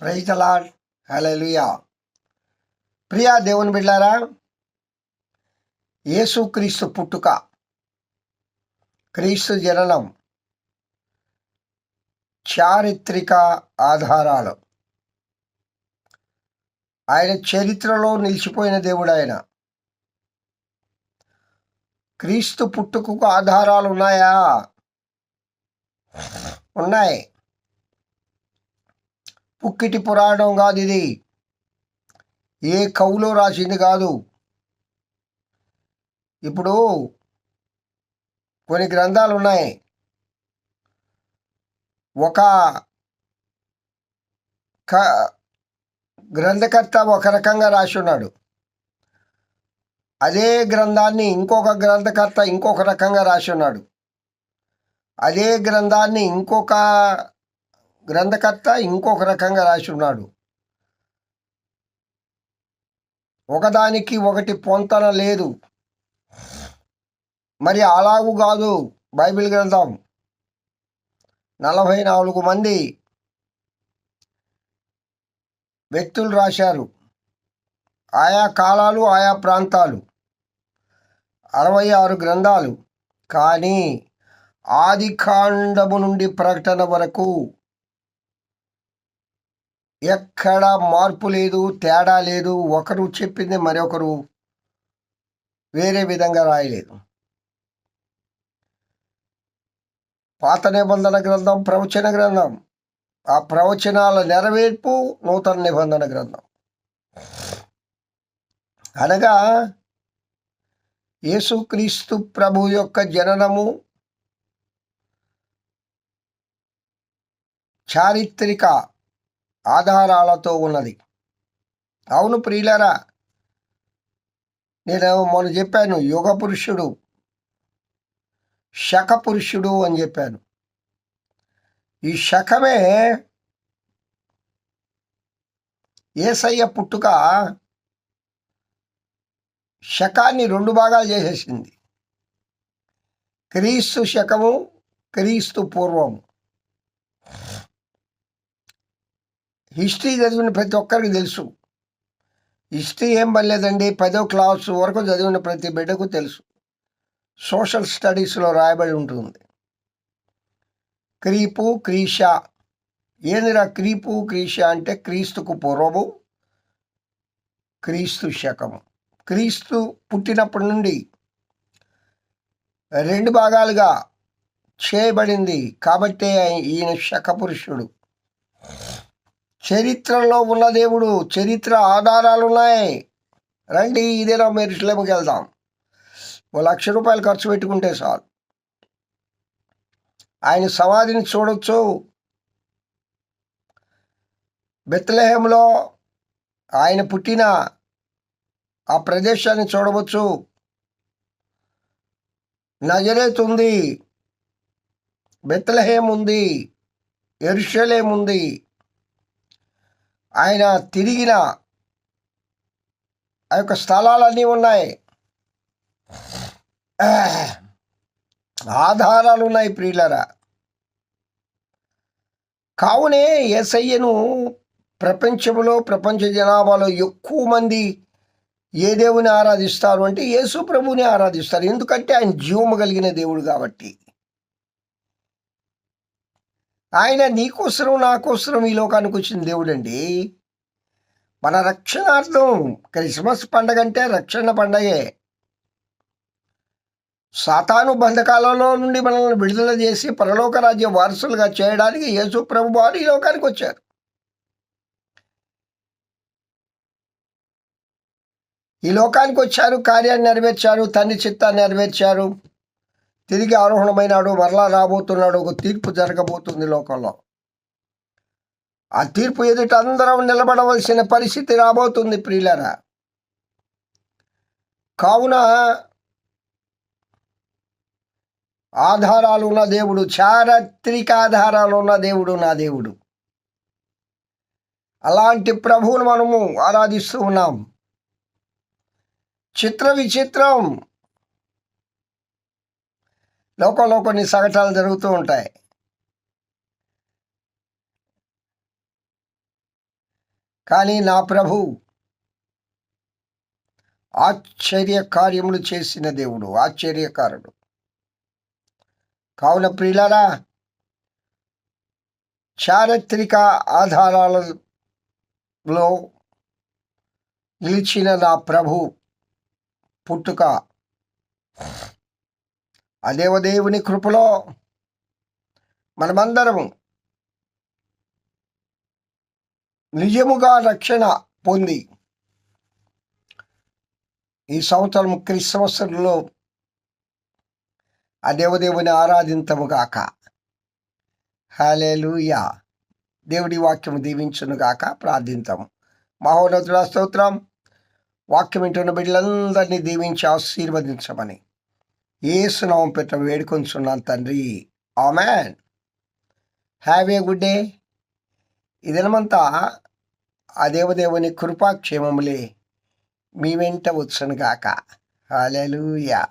Praise lord హలలుయా ప్రియా దేవుని బిడ్డారా యేసుక్రీస్తు పుట్టుక క్రీస్తు జననం చారిత్రక ఆధారాలు. ఆయన చరిత్రలో నిలిచిపోయిన దేవుడు ఆయన. క్రీస్తు పుట్టుకకు ఆధారాలు ఉన్నాయా? ఉన్నాయి. ఉక్కిటి పురాణం కాదు ఇది. ఏ కవులో రాసింది కాదు. ఇప్పుడు కొన్ని గ్రంథాలు ఉన్నాయి. ఒక క గ్రంథకర్త ఒక రకంగా రాసి ఉన్నాడు. అదే గ్రంథాన్ని ఇంకొక గ్రంథకర్త ఇంకొక రకంగా రాసి ఉన్నాడు. అదే గ్రంథాన్ని ఇంకొక గ్రంథకర్త ఇంకొక రకంగా రాసి ఉన్నాడు ఒకదానికి ఒకటి పొంతన లేదు. మరి అలాగు కాదు. బైబిల్ గ్రంథం నలభై నాలుగు మంది వ్యక్తులు రాశారు. ఆయా కాలాలు ఆయా ప్రాంతాలు. అరవై ఆరు గ్రంథాలు. కానీ ఆది కాండము నుండి ప్రకటన వరకు ఎక్కడ మార్పు లేదు తేడా లేదు ఒకరు చెప్పింది మరొకరు వేరే విధంగా రాయలేదు. పాత నిబంధన గ్రంథం ప్రవచన గ్రంథం. ఆ ప్రవచనాల నెరవేర్పు నూతన నిబంధన గ్రంథం. అనగా యేసుక్రీస్తు ప్రభు యొక్క జననము చారిత్రిక ఆధారాలతో ఉన్నది. అవును ప్రియులరా నేను మొన్న చెప్పాను యుగ పురుషుడు శక పురుషుడు అని చెప్పాను. ఈ శకమే ఏసయ్య పుట్టుక శకాన్ని రెండు భాగాలు చేసేసింది. క్రీస్తు శకము క్రీస్తు పూర్వము. హిస్టరీ చదివిన ప్రతి ఒక్కరికి తెలుసు. హిస్టరీ ఏం పర్లేదండి పదో క్లాస్ వరకు చదివిన ప్రతి బిడ్డకు తెలుసు. సోషల్ స్టడీస్లో రాయబడి ఉంటుంది. క్రీపు క్రీష. ఏందిరా క్రీపు క్రీష అంటే క్రీస్తుకు పూర్వము క్రీస్తు శకము. క్రీస్తు పుట్టినప్పటి నుండి రెండు భాగాలుగా చేయబడింది కాబట్టే ఈయన శక పురుషుడు చరిత్రలో ఉన్న దేవుడు చరిత్ర ఆధారాలు ఉన్నాయి రండి ఇదేనా మీరు ఇస్లాంకి వెళ్దాం. ఓ లక్ష రూపాయలు ఖర్చు పెట్టుకుంటే సార్ ఆయన సమాధిని చూడొచ్చు. బెత్లహేంలో ఆయన పుట్టిన ఆ ప్రదేశాన్ని చూడవచ్చు. నజరేత్ ఉంది. బెత్లహేం ఉంది. ఎరుషలేం ఉంది. ఆయన తిరిగిన ఆ యొక్క స్థలాలన్నీ ఉన్నాయి. ఆధారాలు ఉన్నాయి ప్రియులరా. కావునే ఎస్ఐను ప్రపంచంలో ప్రపంచ జనాభాలో ఎక్కువ మంది ఏ దేవుని ఆరాధిస్తారు అంటే యేసు ప్రభుని ఆరాధిస్తారు. ఎందుకంటే ఆయన జీవము కలిగిన దేవుడు కాబట్టి. ఆయన నీకోసరం నాకోసరం ఈ లోకానికి వచ్చిన దేవుడు అండి మన రక్షణార్థం క్రిస్మస్ పండగ అంటే రక్షణ పండగే. సాతాను బంధకాలలో నుండి మనల్ని విడుదల చేసి పరలోక రాజ్య వారసులుగా చేయడానికి యేసు ప్రభు వారు ఈ లోకానికి వచ్చారు. ఈ లోకానికి వచ్చారు కార్యాన్ని నెరవేర్చారు తండ్రి చిత్తాన్ని నెరవేర్చారు. తిరిగి ఆరోహణమైనాడు మరలా రాబోతున్నాడు ఒక తీర్పు జరగబోతుంది లోకంలో. ఆ తీర్పు ఎదుట అందరం నిలబడవలసిన పరిస్థితి రాబోతుంది ప్రియులరా. కావున ఆధారాలు ఉన్న దేవుడు చారిత్రిక ఆధారాలు ఉన్న దేవుడు నా దేవుడు. అలాంటి ప్రభువును మనము ఆరాధిస్తూ ఉన్నాం. చిత్ర విచిత్రం లోకంలో కొన్ని సంఘటనలు జరుగుతూ ఉంటాయి. కానీ నా ప్రభు ఆశ్చర్య కార్యములు చేసిన దేవుడు ఆశ్చర్యకారుడు. కావున ప్రియులారా చారిత్రక ఆధారాలలో నిలిచిన నా ప్రభు పుట్టుక ఆ దేవదేవుని కృపలో మనమందరము నిజముగా రక్షణ పొంది ఈ సంవత్సరం క్రిస్మస్లో ఆ దేవదేవుని ఆరాధింతము గాక హాలేలుయా దేవుడి వాక్యము దీవించును గాక ప్రార్థింతాము మహోన్నతుల స్తోత్రం. వాక్యం వింటున్న బిడ్డలందరినీ దీవించి ఆశీర్వదించమని. ఏసునామం పెట్ట వేడుకొంచున్నాను తండ్రి. Amen. Have a good day. ఇదనమంతా ఆ దేవదేవుని కృపాక్షేమములే మీ వెంట వచ్చును గాక. హాలూయా